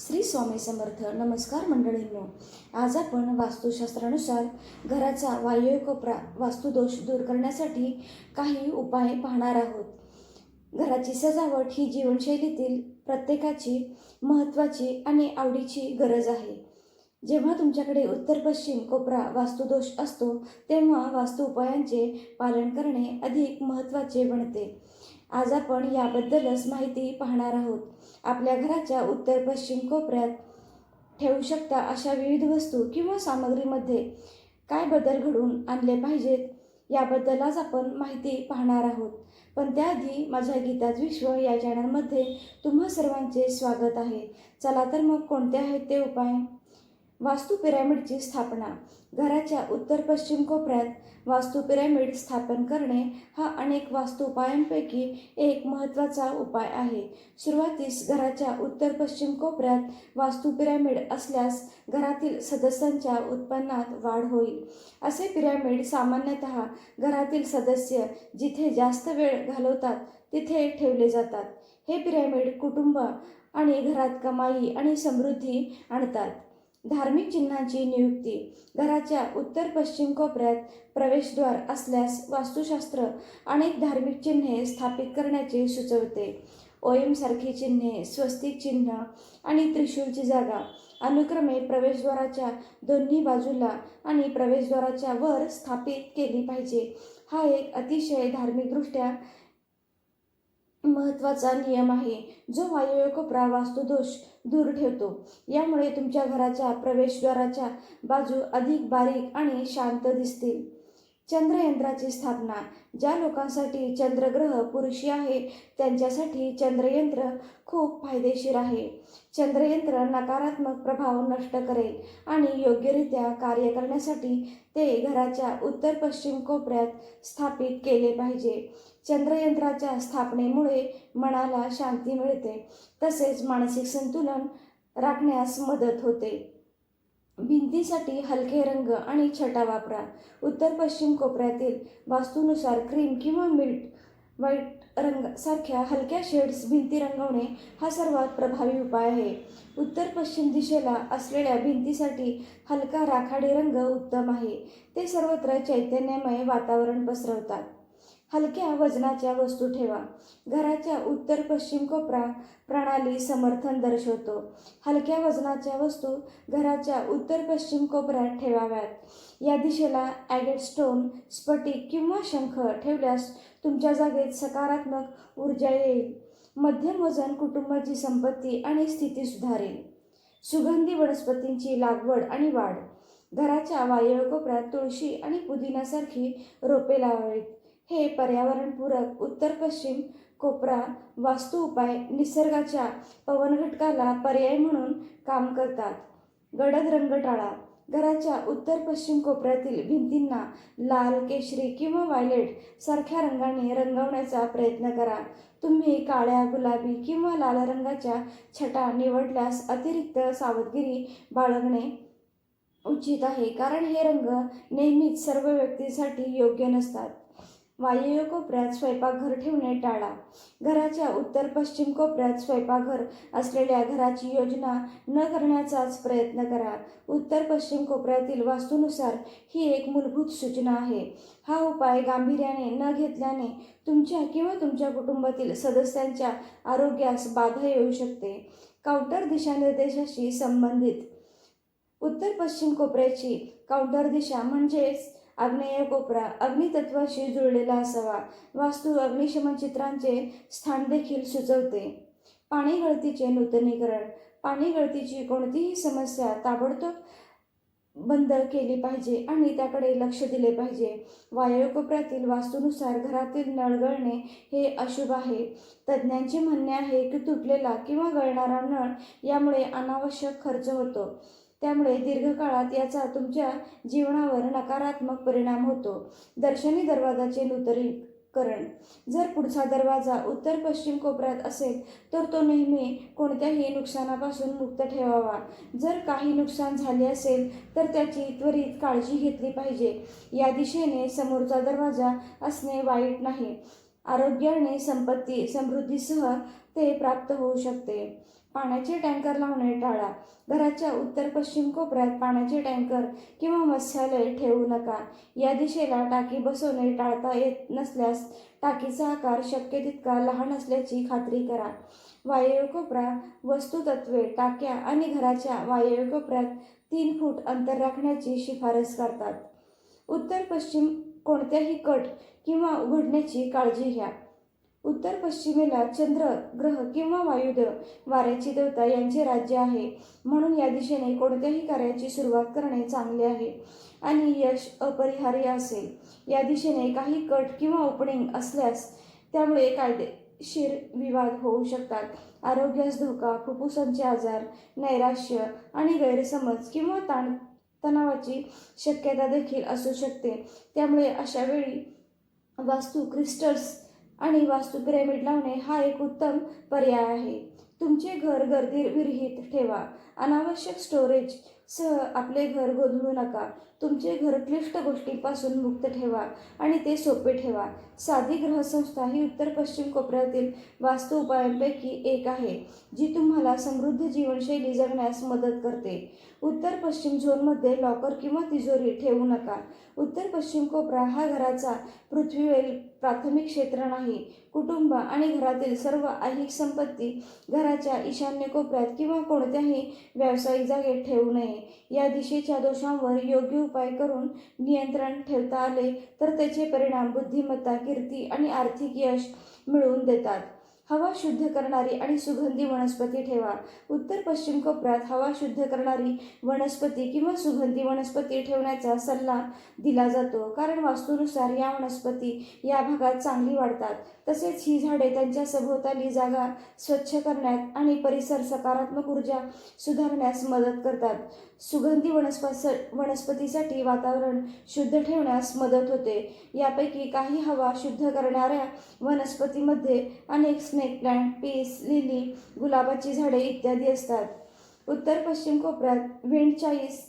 श्री स्वामी समर्थ नमस्कार मंडळींनो. आज आपण वास्तुशास्त्रानुसार घराचा वायव्य कोपरा वास्तुदोष दूर करण्यासाठी काही उपाय पाहणार आहोत. घराची सजावट ही जीवनशैलीतील प्रत्येकाची महत्त्वाची आणि आवडीची गरज आहे. जेव्हा तुमच्याकडे उत्तर पश्चिम कोपरा वास्तुदोष असतो तेव्हा वास्तु उपायांचे पालन करणे अधिक महत्त्वाचे बनते. आज आपण याबद्दलच माहिती पाहणार आहोत. आपल्या घराच्या उत्तर पश्चिम कोपऱ्यात ठेवू शकता अशा विविध वस्तू किंवा सामग्रीमध्ये काय बदल घडून आणले पाहिजेत याबद्दल आज आपण माहिती पाहणार आहोत. पण त्याआधी माझ्या गीताज विश्व या चॅनलमध्ये तुम्हा सर्वांचे स्वागत आहे. चला तर मग कोणते आहेत ते उपाय? वास्तू पिरॅमिडची स्थापना. घराच्या उत्तर पश्चिम कोपऱ्यात वास्तू पिरॅमिड स्थापन करणे हा अनेक वास्तू उपायांपैकी एक महत्त्वाचा उपाय आहे. सुरुवातीस घराच्या उत्तर पश्चिम कोपऱ्यात वास्तू पिरॅमिड असल्यास घरातील सदस्यांच्या उत्पन्नात वाढ होईल. असे पिरॅमिड सामान्यतः घरातील सदस्य जिथे जास्त वेळ घालवतात तिथे ठेवले जातात. हे पिरॅमिड कुटुंब आणि घरात कमाई आणि समृद्धी आणतात. धार्मिक चिन्हांची नियुक्ती घराच्या उत्तर पश्चिम कोपऱ्यात प्रवेशद्वार असल्यास वास्तुशास्त्र अनेक धार्मिक चिन्हे स्थापित करण्याचे सुचवते. ओयमसारखी चिन्हे स्वस्तिक चिन्ह आणि त्रिशूलची जागा अनुक्रमे प्रवेशद्वाराच्या दोन्ही बाजूला आणि प्रवेशद्वाराच्या वर स्थापित केली पाहिजे. हा एक अतिशय धार्मिकदृष्ट्या महत्त्वाचा नियम आहे. जो वायव्य कोपरा वास्तुदोष दूर ठेवतो. यामुळे तुमच्या घराच्या प्रवेशद्वाराच्या बाजू अधिक बारीक आणि शांत दिसतील. चंद्रयंत्राची स्थापना. ज्या लोकांसाठी चंद्रग्रह पुरुषी आहे त्यांच्यासाठी चंद्रयंत्र खूप फायदेशीर आहे. चंद्रयंत्र नकारात्मक प्रभाव नष्ट करेल आणि योग्यरित्या कार्य करण्यासाठी ते घराच्या उत्तर पश्चिम कोपऱ्यात स्थापित केले पाहिजे. चंद्रयंत्राच्या स्थापनेमुळे मनाला शांती मिळते. तसेच मानसिक संतुलन राखण्यास मदत होते. भिंतीसाठी हलके रंग आणि छटा वापरा. उत्तर पश्चिम कोपऱ्यातील वास्तूनुसार क्रीम किंवा मिल्ट व्हाईट रंग सारख्या हलक्या शेड्स भिंती रंगवणे हा सर्वात प्रभावी उपाय आहे. उत्तर पश्चिम दिशेला असलेल्या भिंतीसाठी हलका राखाडी रंग उत्तम आहे. ते सर्वत्र चैतन्यमय वातावरण पसरवतात. हलक्या वजनाच्या वस्तू ठेवा. घराच्या उत्तर पश्चिम कोपरा प्रणाली समर्थन दर्शवतो. हलक्या वजनाच्या वस्तू घराच्या उत्तर पश्चिम कोपऱ्यात ठेवाव्यात. या दिशेला ॲगेट स्टोन स्फटिक किंवा शंख ठेवल्यास तुमच्या जागेत सकारात्मक ऊर्जा येईल. मध्यम वजन कुटुंबाची संपत्ती आणि स्थिती सुधारेल. सुगंधी वनस्पतींची लागवड आणि वाढ. घराच्या वायव्य कोपऱ्यात तुळशी आणि पुदिनासारखी रोपे लावावीत. हे पर्यावरणपूरक उत्तर पश्चिम कोपरा वास्तू उपाय निसर्गाच्या पवनघटकाला पर्याय म्हणून काम करतात. गडद रंग टाळा घराच्या उत्तर पश्चिम कोपऱ्यातील भिंतींना लाल केशरी किंवा व्हायलेट सारख्या रंगाने रंगवण्याचा प्रयत्न करा. तुम्ही काळ्या गुलाबी किंवा लाल रंगाच्या छटा निवडल्यास अतिरिक्त सावधगिरी बाळगणे उचित आहे कारण हे रंग नेहमीच सर्व व्यक्तींसाठी योग्य नसतात. वायव्य कोपऱ्यात स्वयंपाकघर ठेवणे टाळा. घराच्या उत्तर पश्चिम कोपऱ्यात स्वयंपाकघर असलेल्या घराची योजना न करण्याचाच प्रयत्न करा. उत्तर पश्चिम कोपऱ्यातील वास्तूनुसार ही एक मूलभूत सूचना आहे. हा उपाय गांभीर्याने न घेतल्याने तुमच्या किंवा तुमच्या कुटुंबातील सदस्यांच्या आरोग्यास बाधा येऊ शकते. काउंटर दिशानिर्देशाशी संबंधित. उत्तर पश्चिम कोपऱ्याची काउंटर दिशा म्हणजेच आग्नेय कोपरा अग्नितत्वाशी जुळलेला असावा. वास्तू अग्निशमन चित्रांचे स्थान देखील सुचवते. पाणी गळतीचे नूतनीकरण. पाणी गळतीची कोणतीही समस्या ताबडतोब बंद केली पाहिजे आणि त्याकडे लक्ष दिले पाहिजे. वायुकोपऱ्यातील वास्तूनुसार घरातील नळ गळणे हे अशुभ आहे. तज्ज्ञांचे म्हणणे आहे की तुटलेला किंवा गळणारा नळ यामुळे अनावश्यक खर्च होतो. त्यामुळे दीर्घकाळात याचा तुमच्या जीवनावर नकारात्मक परिणाम होतो. दर्शनी दरवाजाचे नूतनीकरण. जर पुढचा दरवाजा उत्तर पश्चिम कोपऱ्यात असेल तर तो नेहमी कोणत्याही नुकसानापासून मुक्त ठेवावा. जर काही नुकसान झाले असेल तर त्याची त्वरित काळजी घेतली पाहिजे. या दिशेने समोरचा दरवाजा असणे वाईट नाही. आरोग्य आणि संपत्ती समृद्धीसह ते प्राप्त होऊ शकते. पाण्याचे टँकर लावणे टाळा. घराच्या उत्तर पश्चिम कोपऱ्यात पाण्याचे टँकर किंवा मत्स्यालय ठेवू नका. या दिशेला टाकी बसवणे टाळता येत नसल्यास टाकीचा आकार शक्य तितका लहान असल्याची खात्री करा. वायव्य कोपरा वस्तुतत्वे टाक्या आणि घराच्या वायव्य कोपऱ्यात तीन फूट अंतर राखण्याची शिफारस करतात. उत्तर पश्चिम कोणत्याही कट किंवा उघडण्याची काळजी घ्या. उत्तर पश्चिमेला चंद्र ग्रह किंवा वायुदेव वाऱ्याची देवता यांचे राज्य आहे. म्हणून या दिशेने कोणत्याही कार्याची सुरुवात करणे चांगले आहे आणि यश अपरिहार्य असेल. या दिशेने काही कट किंवा ओपनिंग असल्यास त्यामुळे कायदेशीर विवाद होऊ शकतात. आरोग्यास धोका फुफ्फुसांचे आजार नैराश्य आणि गैरसमज किंवा ताण तणावाची शक्यता देखील असू शकते. त्यामुळे अशा वेळी वास्तू क्रिस्टल्स आणि वास्तू पिरॅमिड लावणे हा एक उत्तम पर्याय आहे. तुमचे घर गर्दी विरहित ठेवा. अनावश्यक स्टोरेज सह आपले घर गोंधळू नका. तुमचे घर क्लिष्ट गोष्टींपासून मुक्त ठेवा आणि ते सोपे ठेवा. साधी ग्रहसंस्था ही उत्तर पश्चिम कोपऱ्यातील वास्तू उपायांपैकी एक आहे जी तुम्हाला समृद्ध जीवनशैली जगण्यास मदत करते. उत्तर पश्चिम झोनमध्ये लॉकर किंवा तिजोरी ठेवू नका. उत्तर पश्चिम कोपरा हा घराचा पृथ्वीवरील प्राथमिक क्षेत्र नाही. कुटुंब आणि घरातील सर्व ऐहिक संपत्ती घराच्या ईशान्य कोपऱ्यात किंवा कोणत्याही व्यावसायिक जागेत ठेवू नये. या दिशेच्या दोषांवर योग्य उपाय करून नियंत्रण ठेवता आले तर त्याचे परिणाम बुद्धिमत्ता कीर्ती आणि आर्थिक यश मिळवून देतात. हवा शुद्ध करणारी आणि सुगंधी वनस्पती ठेवा. उत्तर पश्चिम कोपऱ्यात हवा शुद्ध करणारी वनस्पती किंवा सुगंधी वनस्पती ठेवण्याचा सल्ला दिला जातो कारण वास्तूनुसार या वनस्पती या भागात चांगली वाढतात. तसेच ही झाडे त्यांच्या सभोवताली जागा स्वच्छ करण्यात आणि परिसर सकारात्मक ऊर्जा सुधारण्यास मदत करतात. सुगंधी वनस्पस वनस्पतीसाठी वातावरण शुद्ध ठेवण्यास मदत होते. यापैकी काही हवा शुद्ध करणाऱ्या वनस्पतीमध्ये अनेक स्नेक प्लँट पीस लिली गुलाबाची झाडे इत्यादी असतात. उत्तर पश्चिम कोपऱ्यात विंड चाळीस